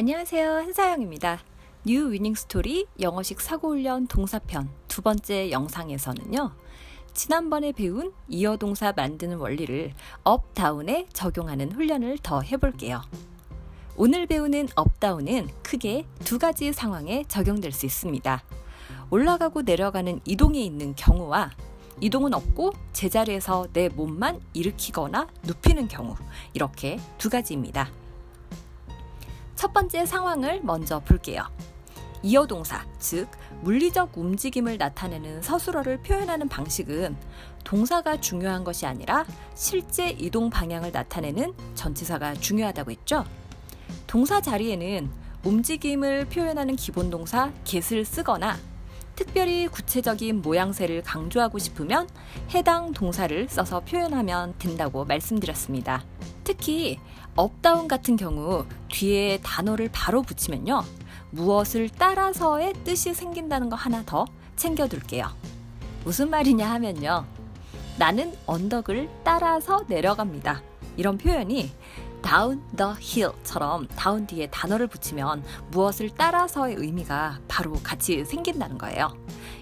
안녕하세요. 한사영입니다. 뉴 위닝 스토리 영어식 사고 훈련 동사편 두 번째 영상에서는요. 지난번에 배운 이어 동사 만드는 원리를 업 다운에 적용하는 훈련을 더 해볼게요. 오늘 배우는 업 다운은 크게 두 가지 상황에 적용될 수 있습니다. 올라가고 내려가는 이동에 있는 경우와 이동은 없고 제자리에서 내 몸만 일으키거나 눕히는 경우 이렇게 두 가지입니다. 첫 번째 상황을 먼저 볼게요. 이어 동사, 즉 물리적 움직임을 나타내는 서술어를 표현하는 방식은 동사가 중요한 것이 아니라 실제 이동 방향을 나타내는 전치사가 중요하다고 했죠. 동사 자리에는 움직임을 표현하는 기본 동사 get을 쓰거나 특별히 구체적인 모양새를 강조하고 싶으면 해당 동사를 써서 표현하면 된다고 말씀드렸습니다. 특히 업다운 같은 경우 뒤에 단어를 바로 붙이면요. 무엇을 따라서의 뜻이 생긴다는 거 하나 더 챙겨둘게요. 무슨 말이냐 하면요. 나는 언덕을 따라서 내려갑니다. 이런 표현이 down the hill처럼 다운 뒤에 단어를 붙이면 무엇을 따라서의 의미가 바로 같이 생긴다는 거예요.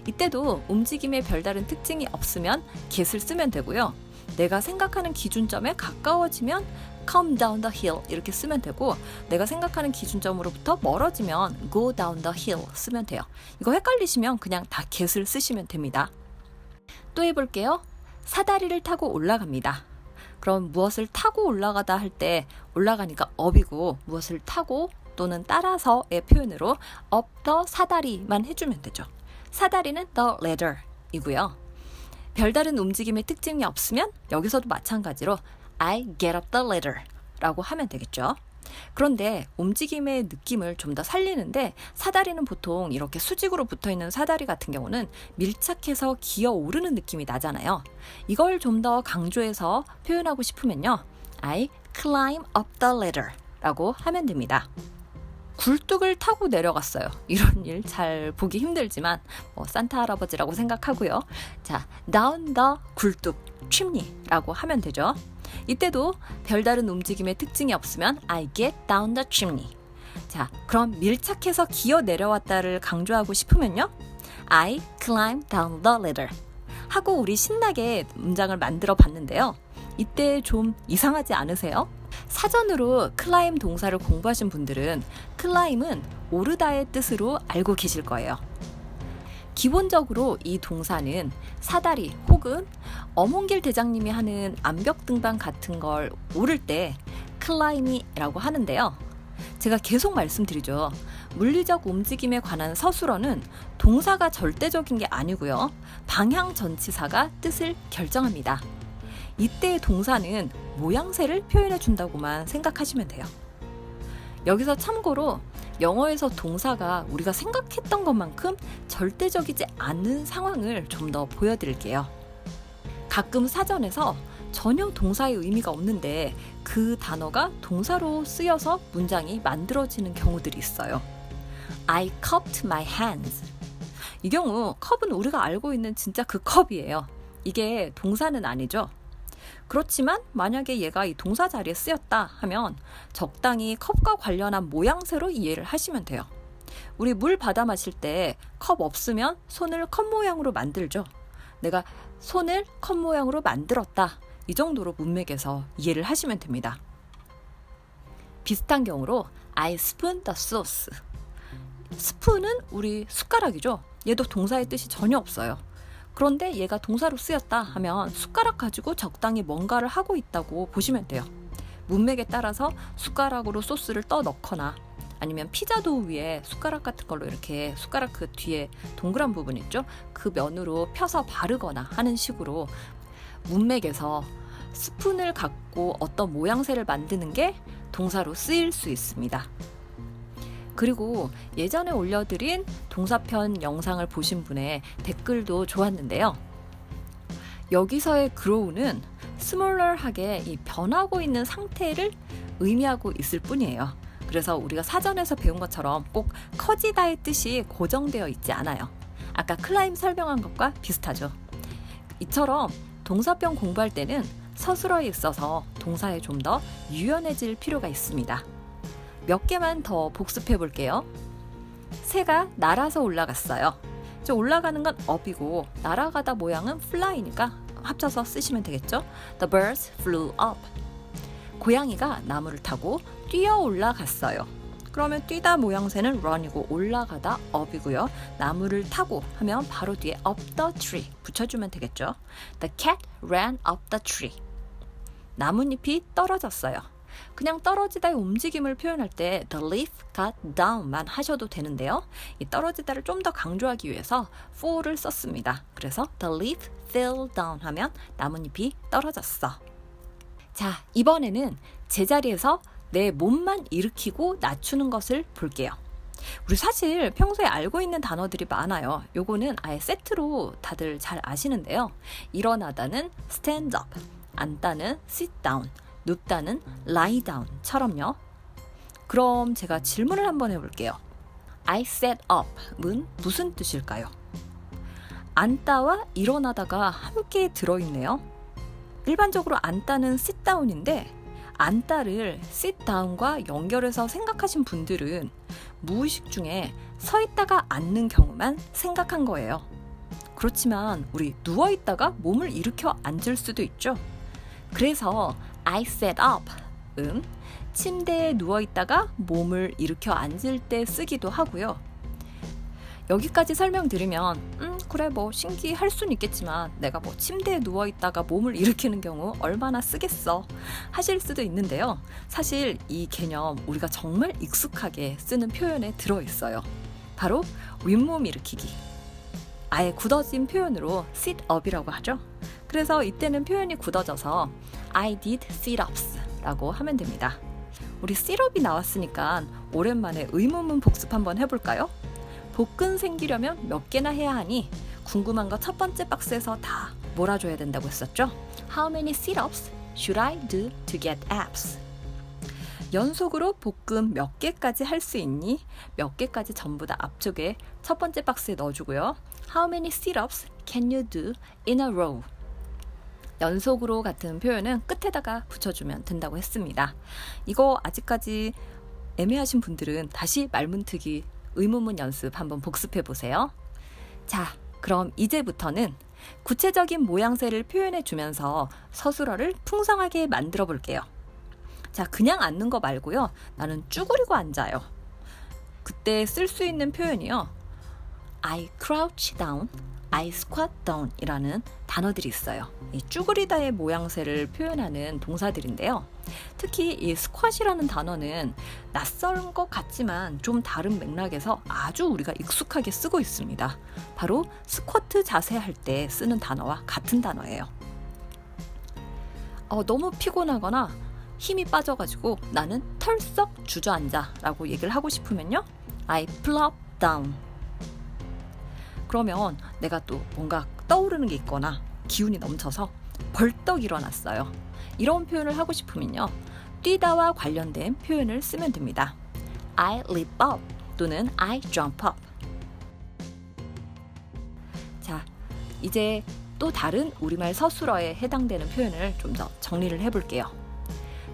이때도 움직임에 별다른 특징이 없으면 get을 쓰면 되고요. 내가 생각하는 기준점에 가까워지면 come down the hill 이렇게 쓰면 되고 내가 생각하는 기준점으로부터 멀어지면 go down the hill 쓰면 돼요. 이거 헷갈리시면 그냥 다 get을 쓰시면 됩니다. 또 해볼게요. 사다리를 타고 올라갑니다. 그럼 무엇을 타고 올라가다 할 때 올라가니까 up이고 무엇을 타고 또는 따라서의 표현으로 up the 사다리만 해주면 되죠. 사다리는 the ladder 이고요. 별다른 움직임의 특징이 없으면 여기서도 마찬가지로 I get up the ladder 라고 하면 되겠죠. 그런데 움직임의 느낌을 좀 더 살리는데 사다리는 보통 이렇게 수직으로 붙어 있는 사다리 같은 경우는 밀착해서 기어 오르는 느낌이 나잖아요. 이걸 좀 더 강조해서 표현하고 싶으면요. I climb up the ladder 라고 하면 됩니다. 굴뚝을 타고 내려갔어요. 이런 일 잘 보기 힘들지만 뭐 산타 할아버지라고 생각하고요. 자, down the 굴뚝 chimney라고 하면 되죠. 이때도 별다른 움직임의 특징이 없으면 I get down the chimney. 자, 그럼 밀착해서 기어 내려왔다를 강조하고 싶으면요. I climb down the ladder. 하고 우리 신나게 문장을 만들어 봤는데요. 이때 좀 이상하지 않으세요? 사전으로 클라임 동사를 공부하신 분들은 클라임은 오르다의 뜻으로 알고 계실 거예요. 기본적으로 이 동사는 사다리 혹은 어몽길 대장님이 하는 암벽 등반 같은 걸 오를 때 클라임이라고 하는데요. 제가 계속 말씀드리죠. 물리적 움직임에 관한 서술어는 동사가 절대적인 게 아니고요. 방향 전치사가 뜻을 결정합니다. 이때의 동사는 모양새를 표현해 준다고만 생각하시면 돼요. 여기서 참고로 영어에서 동사가 우리가 생각했던 것만큼 절대적이지 않은 상황을 좀 더 보여드릴게요. 가끔 사전에서 전혀 동사의 의미가 없는데 그 단어가 동사로 쓰여서 문장이 만들어지는 경우들이 있어요. I cupped my hands. 이 경우 컵은 우리가 알고 있는 진짜 그 컵이에요. 이게 동사는 아니죠. 그렇지만 만약에 얘가 이 동사 자리에 쓰였다 하면 적당히 컵과 관련한 모양새로 이해를 하시면 돼요. 우리 물 받아 마실 때 컵 없으면 손을 컵 모양으로 만들죠. 내가 손을 컵 모양으로 만들었다. 이 정도로 문맥에서 이해를 하시면 됩니다. 비슷한 경우로 I spoon the sauce. 스푼은 우리 숟가락이죠. 얘도 동사의 뜻이 전혀 없어요. 그런데 얘가 동사로 쓰였다 하면 숟가락 가지고 적당히 뭔가를 하고 있다고 보시면 돼요. 문맥에 따라서 숟가락으로 소스를 떠 넣거나 아니면 피자 도우 위에 숟가락 같은 걸로 이렇게 숟가락 그 뒤에 동그란 부분 있죠? 그 면으로 펴서 바르거나 하는 식으로 문맥에서 스푼을 갖고 어떤 모양새를 만드는 게 동사로 쓰일 수 있습니다. 그리고 예전에 올려드린 동사편 영상을 보신 분의 댓글도 좋았는데요. 여기서의 grow는 스몰러하게 이 변하고 있는 상태를 의미하고 있을 뿐이에요. 그래서 우리가 사전에서 배운 것처럼 꼭 커지다의 뜻이 고정되어 있지 않아요. 아까 클라임 설명한 것과 비슷하죠. 이처럼 동사병 공부할 때는 서술어에 있어서 동사에 좀 더 유연해질 필요가 있습니다. 몇 개만 더 복습해 볼게요. 새가 날아서 올라갔어요. 저 올라가는 건 up이고 날아가다 모양은 fly니까 합쳐서 쓰시면 되겠죠? The birds flew up. 고양이가 나무를 타고 뛰어 올라갔어요. 그러면 뛰다 모양새는 run이고 올라가다 up이고요. 나무를 타고 하면 바로 뒤에 up the tree 붙여주면 되겠죠. The cat ran up the tree. 나뭇잎이 떨어졌어요. 그냥 떨어지다의 움직임을 표현할 때 the leaf got down만 하셔도 되는데요. 이 떨어지다를 좀 더 강조하기 위해서 fall을 썼습니다. 그래서 the leaf fell down 하면 나뭇잎이 떨어졌어. 자, 이번에는 제자리에서 내 몸만 일으키고 낮추는 것을 볼게요. 우리 사실 평소에 알고 있는 단어들이 많아요. 요거는 아예 세트로 다들 잘 아시는데요. 일어나다는 stand up, 앉다는 sit down, 눕다는 lie down처럼요. 그럼 제가 질문을 한번 해볼게요. I sat up은 무슨 뜻일까요? 앉다와 일어나다가 함께 들어있네요. 일반적으로 앉다는 sit down인데 앉다를 sit down과 연결해서 생각하신 분들은 무의식 중에 서 있다가 앉는 경우만 생각한 거예요. 그렇지만 우리 누워 있다가 몸을 일으켜 앉을 수도 있죠. 그래서 I sat up은 침대에 누워 있다가 몸을 일으켜 앉을 때 쓰기도 하고요. 여기까지 설명드리면 음 그래 뭐 신기할 수는 있겠지만 내가 뭐 침대에 누워 있다가 몸을 일으키는 경우 얼마나 쓰겠어 하실 수도 있는데요. 사실 이 개념 우리가 정말 익숙하게 쓰는 표현에 들어 있어요. 바로 윗몸 일으키기. 아예 굳어진 표현으로 sit up이라고 하죠. 그래서 이때는 표현이 굳어져서 I did sit ups 라고 하면 됩니다. 우리 up이 나왔으니까 오랜만에 의문문 복습 한번 해볼까요? 복근 생기려면 몇 개나 해야 하니 궁금한 거 첫 번째 박스에서 다 몰아줘야 된다고 했었죠? How many sit-ups should I do to get abs? 연속으로 복근 몇 개까지 할 수 있니? 몇 개까지 전부 다 앞쪽에 첫 번째 박스에 넣어주고요. How many sit-ups can you do in a row? 연속으로 같은 표현은 끝에다가 붙여주면 된다고 했습니다. 이거 아직까지 애매하신 분들은 다시 말문트기 의문문 연습 한번 복습해 보세요. 자, 그럼 이제부터는 구체적인 모양새를 표현해 주면서 서술어를 풍성하게 만들어 볼게요. 자, 그냥 앉는 거 말고요. 나는 쭈그리고 앉아요. 그때 쓸 수 있는 표현이요. I crouch down, I squat down 이라는 단어들이 있어요. 이 쭈그리다의 모양새를 표현하는 동사들인데요. 특히 이 스쿼시라는 단어는 낯선 것 같지만 좀 다른 맥락에서 아주 우리가 익숙하게 쓰고 있습니다. 바로 스쿼트 자세 할 때 쓰는 단어와 같은 단어예요. 어, 너무 피곤하거나 힘이 빠져가지고 나는 털썩 주저앉아 라고 얘기를 하고 싶으면요. I plop down. 그러면 내가 또 뭔가 떠오르는 게 있거나 기운이 넘쳐서 벌떡 일어났어요. 이런 표현을 하고 싶으면요. 뛰다와 관련된 표현을 쓰면 됩니다. I leap up 또는 I jump up. 자, 이제 또 다른 우리말 서술어에 해당되는 표현을 좀 더 정리를 해볼게요.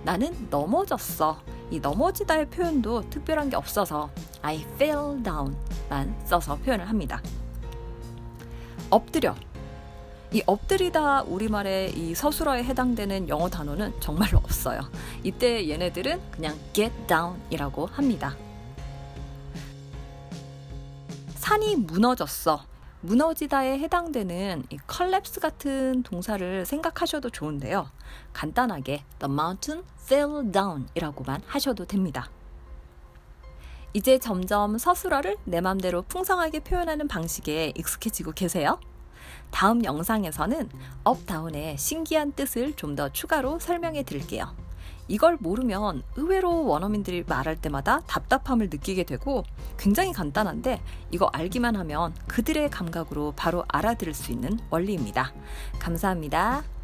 나는 넘어졌어. 이 넘어지다의 표현도 특별한 게 없어서 I fell down만 써서 표현을 합니다. 엎드려. 이 엎드리다 우리말의 이 서술어에 해당되는 영어 단어는 정말로 없어요. 이때 얘네들은 그냥 get down이라고 합니다. 산이 무너졌어. 무너지다에 해당되는 이 collapse 같은 동사를 생각하셔도 좋은데요. 간단하게 the mountain fell down이라고만 하셔도 됩니다. 이제 점점 서술어를 내 맘대로 풍성하게 표현하는 방식에 익숙해지고 계세요? 다음 영상에서는 업다운의 신기한 뜻을 좀 더 추가로 설명해 드릴게요. 이걸 모르면 의외로 원어민들이 말할 때마다 답답함을 느끼게 되고 굉장히 간단한데 이거 알기만 하면 그들의 감각으로 바로 알아들을 수 있는 원리입니다. 감사합니다.